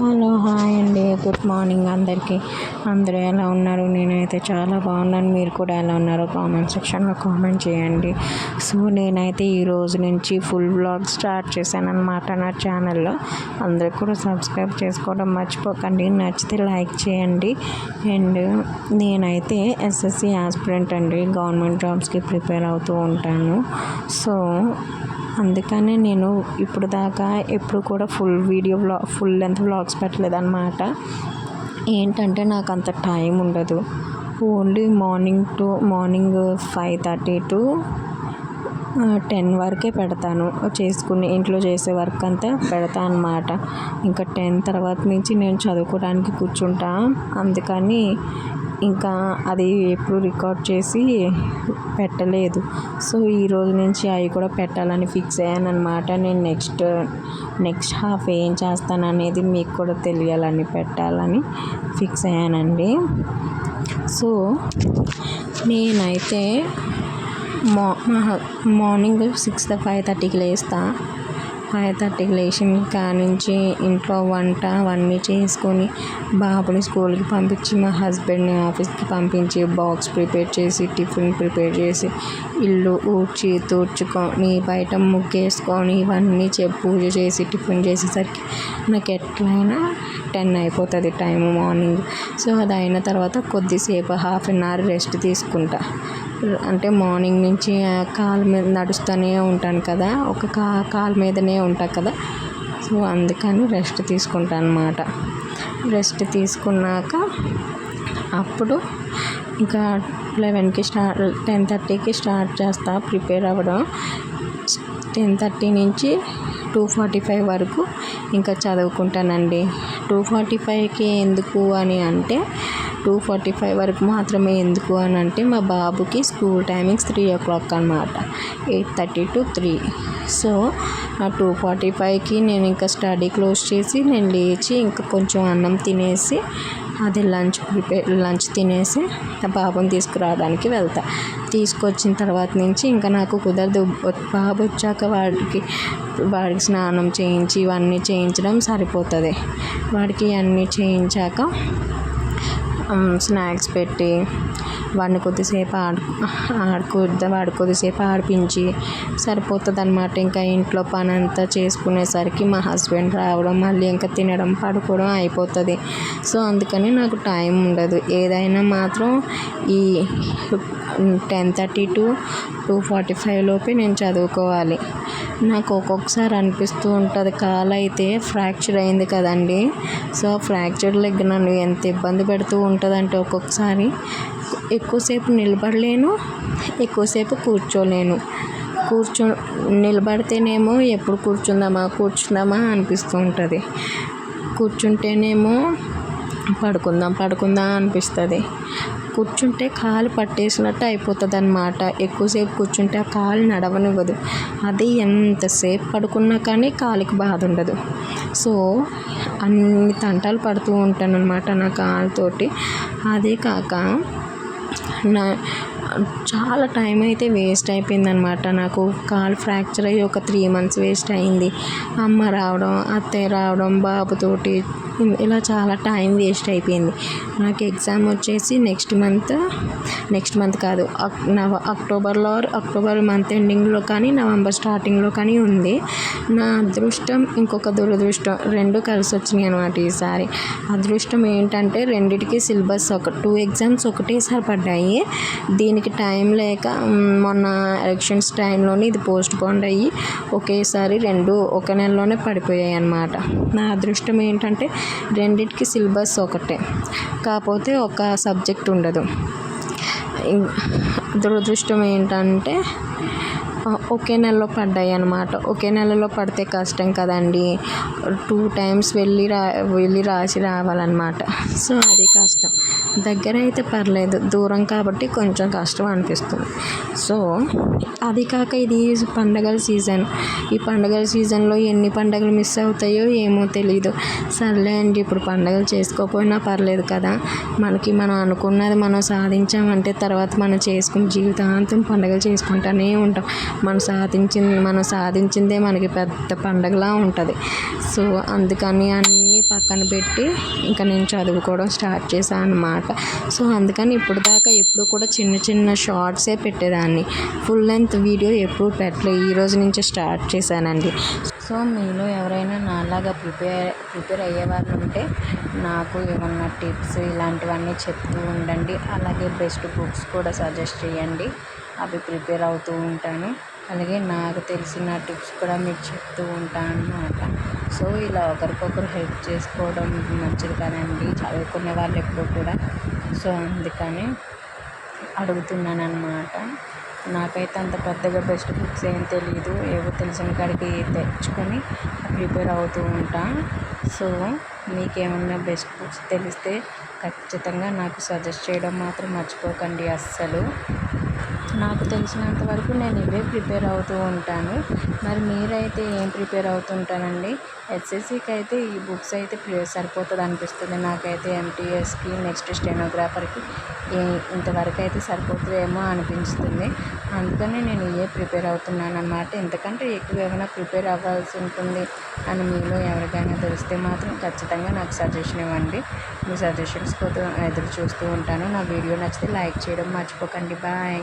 Hello hi అండి. Good morning అందరికీ. అందరూ ఎలా ఉన్నారు? నేనైతే చాలా బాగున్నాను. మీరు కూడా ఎలా ఉన్నారో కామెంట్ సెక్షన్లో కామెంట్ చేయండి. సో నేనైతే ఈ రోజు నుంచి ఫుల్ బ్లాగ్ స్టార్ట్ చేశాను అనమాట నా ఛానల్లో. అందరూ కూడా సబ్స్క్రైబ్ చేసుకోవడం మర్చిపోకండి. నచ్చితే లైక్ చేయండి. అండ్ నేనైతే ఎస్ఎస్సి ఆస్పిరెంట్ అండి. గవర్నమెంట్ జాబ్స్కి ప్రిపేర్ అవుతూ ఉంటాను. సో అందుకనే నేను ఇప్పుడు దాకా ఎప్పుడు కూడా ఫుల్ వీడియో వ్లా ఫుల్ లెంత్ వ్లాగ్స్ పెట్టలేదన్నమాట. ఏంటంటే నాకు అంత టైం ఉండదు. Only morning to morning five thirty to ten వరకే పెడతాను. చేసుకుని ఇంట్లో చేసే వర్క్ అంతా పెడతాను అనమాట ఇంకా టెన్ తర్వాత నుంచి నేను చదువుకోవడానికి కూర్చుంటా. అందుకని ఇంకా అది ఎప్పుడు రికార్డ్ చేసి పెట్టలేదు. సో ఈ రోజు నుంచి అవి కూడా పెట్టాలని ఫిక్స్ అయ్యాను అనమాట నేను నెక్స్ట్ నెక్స్ట్ హాఫ్ ఏం చేస్తాను అనేది మీకు కూడా తెలియాలని పెట్టాలని ఫిక్స్ అయ్యానండి. సో నేనైతే మా మార్నింగ్ సిక్స్ ఫైవ్ థర్టీకి లేస్తా. ఫైవ్ థర్టీకి లేచిన కానుంచి ఇంట్లో వంట అవన్నీ చేసుకొని బాబుని స్కూల్కి పంపించి మా హస్బెండ్ని ఆఫీస్కి పంపించి బాక్స్ ప్రిపేర్ చేసి టిఫిన్ ప్రిపేర్ చేసి ఇల్లు ఊడ్చి తూడ్చుకొని బయట ముగ్గేసుకొని ఇవన్నీ చే పూజ చేసి టిఫిన్ చేసేసరికి నాకు ఎట్లయినా టెన్ అయిపోతుంది టైం మార్నింగ్. సో అది అయిన తర్వాత కొద్దిసేపు హాఫ్ అన్ అవర్ రెస్ట్ తీసుకుంటా. అంటే మార్నింగ్ నుంచి కాలు మీద నడుస్తూనే ఉంటాను కదా. ఒక కా కాలు మీదనే ఉంటా కదా. సో అందుకని రెస్ట్ తీసుకుంటాను అనమాట రెస్ట్ తీసుకున్నాక అప్పుడు ఇంకా లెవెన్కి స్టార్ట్ టెన్ థర్టీకి స్టార్ట్ చేస్తా ప్రిపేర్ అవ్వడం. టెన్ థర్టీ నుంచి టూ ఫార్టీ ఫైవ్ వరకు ఇంకా చదువుకుంటానండి. టూ ఫార్టీ ఫైవ్కి ఎందుకు అని అంటే టూ ఫార్టీ ఫైవ్ వరకు మాత్రమే ఎందుకు అని అంటే మా బాబుకి school timings three o'clock అనమాట eight thirty to three. So ఆ టూ ఫార్టీ ఫైవ్కి నేను ఇంకా స్టడీ క్లోజ్ చేసి నేను లేచి ఇంకా కొంచెం అన్నం తినేసి అది లంచ్ ప్రిపేర్ లంచ్ తినేసి ఆ బాబుని తీసుకురావడానికి వెళ్తా. తీసుకొచ్చిన తర్వాత నుంచి ఇంకా నాకు కుదరదు. బాబు వచ్చాక వాడికి వాడికి స్నానం చేయించి ఇవన్నీ చేయించడం సరిపోతుంది. వాడికి అన్నీ చేయించాక స్నాక్స్ పెట్టి వాడిని కొద్దిసేపు ఆడు ఆడుకుద్దా వాడు కొద్దిసేపు ఆడిపించి సరిపోతుంది అనమాట ఇంకా ఇంట్లో పని అంతా చేసుకునేసరికి మా హస్బెండ్ రావడం మళ్ళీ ఇంకా తినడం పడుకోవడం అయిపోతుంది. సో అందుకని నాకు టైం ఉండదు. ఏదైనా మాత్రం ఈ ten thirty to two forty five లోపే నేను చదువుకోవాలి. నాకు ఒక్కొక్కసారి అనిపిస్తూ ఉంటుంది కాలు అయితే ఫ్రాక్చర్ అయింది కదండి. సో ఫ్రాక్చర్ లెగ్ నన్ను ఎంత ఇబ్బంది పెడుతూ ఉంటుందంటే ఒక్కొక్కసారి ఎక్కువసేపు నిలబడలేను ఎక్కువసేపు కూర్చోలేను. కూర్చో నిలబడితేనేమో ఎప్పుడు కూర్చుందామా కూర్చుందామా అనిపిస్తూ ఉంటుంది. కూర్చుంటేనేమో పడుకుందాం పడుకుందాం అనిపిస్తుంది. కూర్చుంటే కాలు పట్టేసినట్టు అయిపోతుంది అనమాట ఎక్కువసేపు కూర్చుంటే ఆ కాలు నడవనివ్వదు. అది ఎంతసేపు పడుకున్నా కానీ కాలికి బాధ ఉండదు సో అన్ని తంటాలు పడుతూ ఉంటాను అనమాట నా కాలుతోటి. అదే కాక నా చాలా టైం అయితే వేస్ట్ అయిపోయిందనమాట నాకు కాలు ఫ్రాక్చర్ అయ్యి ఒక త్రీ మంత్స్ వేస్ట్ అయింది. అమ్మ రావడం అత్తయ్య రావడం బాబుతోటి ఇలా చాలా టైం వేస్ట్ అయిపోయింది. నాకు ఎగ్జామ్ వచ్చేసి నెక్స్ట్ మంత్ నెక్స్ట్ మంత్ కాదు నవ అక్టోబర్లో అక్టోబర్ మంత్ ఎండింగ్లో కానీ నవంబర్ స్టార్టింగ్లో కానీ ఉంది. నా అదృష్టం ఇంకొక దురదృష్టం రెండు కలిసి వచ్చినాయి అనమాట ఈసారి. అదృష్టం ఏంటంటే రెండిటికి సిలబస్ ఒక టూ ఎగ్జామ్స్ ఒకటేసారి పడ్డాయి. దీనికి టైం లేక మొన్న ఎలక్షన్స్ టైంలోనే ఇది పోస్ట్ పోన్ అయ్యి ఒకేసారి రెండు ఒక నెలలోనే పడిపోయాయి అన్నమాట. నా అదృష్టం ఏంటంటే రెండింటికి సిలబస్ ఒకటే. కాకపోతే ఒక సబ్జెక్ట్ ఉండదు. దురదృష్టం ఏంటంటే ఒకే నెలలో పడ్డాయి అన్నమాట. ఒకే నెలలో పడితే కష్టం కదండి. టూ టైమ్స్ వెళ్ళి రా వెళ్ళి రాసి రావాలన్నమాట. సో అది దగ్గర అయితే పర్లేదు. దూరం కాబట్టి కొంచెం కష్టం అనిపిస్తుంది. సో అది కాక ఇది పండగల సీజన్. ఈ పండగల సీజన్లో ఎన్ని పండగలు మిస్ అవుతాయో ఏమో తెలియదు సర్లే అండి ఇప్పుడు పండగలు చేసుకోకపోయినా పర్లేదు కదా. మనకి మనం అనుకున్నది మనం సాధించామంటే తర్వాత మనం చేసుకుని జీవితాంతం పండగలు చేసుకుంటూనే ఉంటాం. మనం సాధించింది మనం సాధించిందే మనకి పెద్ద పండగలా ఉంటుంది. సో అందుకని అన్ని పక్కన పెట్టి ఇంకా నేను చదువుకోవడం స్టార్ట్ చేశాను అనమాట సో అందుకని ఇప్పుడు దాకా ఎప్పుడు కూడా చిన్న చిన్న షార్ట్సే పెట్టేదాన్ని. ఫుల్ లెంత్ వీడియో ఎప్పుడు పెట్టలేదు ఈ రోజు నుంచే స్టార్ట్ చేశానండి. సో మీలో ఎవరైనా నాలాగా ప్రిపేర్ ప్రిపేర్ అయ్యేవారు ఉంటే నాకు ఏమన్నా టిప్స్ ఇలాంటివన్నీ చెప్తూ ఉండండి. అలాగే బెస్ట్ బుక్స్ కూడా సజెస్ట్ చేయండి. అవి ప్రిపేర్ అవుతూ ఉంటాను. అలాగే నాకు తెలిసిన టిప్స్ కూడా మీకు చెప్తూ ఉంటాను అన్నమాట. సో ఇలా ఒకరికొకరు హెల్ప్ చేసుకోవడం మంచిది కదండి. చదువుకునే వాళ్ళు ఎప్పుడు కూడా. సో అందుకని అడుగుతున్నాను అన్నమాట నాకైతే అంత పెద్దగా బెస్ట్ బుక్స్ ఏం తెలియదు ఏవో తెలిసిన కాడికి తెచ్చుకొని ప్రిపేర్ అవుతూ ఉంటా. సో మీకేమన్నా బెస్ట్ బుక్స్ తెలిస్తే ఖచ్చితంగా నాకు సజెస్ట్ చేయడం మాత్రం మర్చిపోకండి అస్సలు. నాకు తెలిసినంత వరకు నేను ఇవే ప్రిపేర్ అవుతూ ఉంటాను. మరి మీరైతే ఏం ప్రిపేర్ అవుతుంటానండి ఎస్ఎస్సికి అయితే ఈ బుక్స్ అయితే సరిపోతుంది అనిపిస్తుంది నాకైతే ఎంటీఎస్కి నెక్స్ట్ స్టెనోగ్రాఫర్కి ఇంతవరకు అయితే సరిపోతుందేమో అనిపిస్తుంది. అందుకని నేను ఇవే ప్రిపేర్ అవుతున్నాను అన్నమాట ఎందుకంటే ఎక్కువ ఏమైనా ప్రిపేర్ అవ్వాల్సి ఉంటుంది అని మీలో ఎవరికైనా తెలిస్తే మాత్రం ఖచ్చితంగా నాకు సజెషన్ ఇవ్వండి. మీ సజెషన్స్ కోసం ఎదురు చూస్తూ ఉంటాను. నా వీడియో నచ్చితే లైక్ చేయడం మర్చిపోకండి. బాయ్.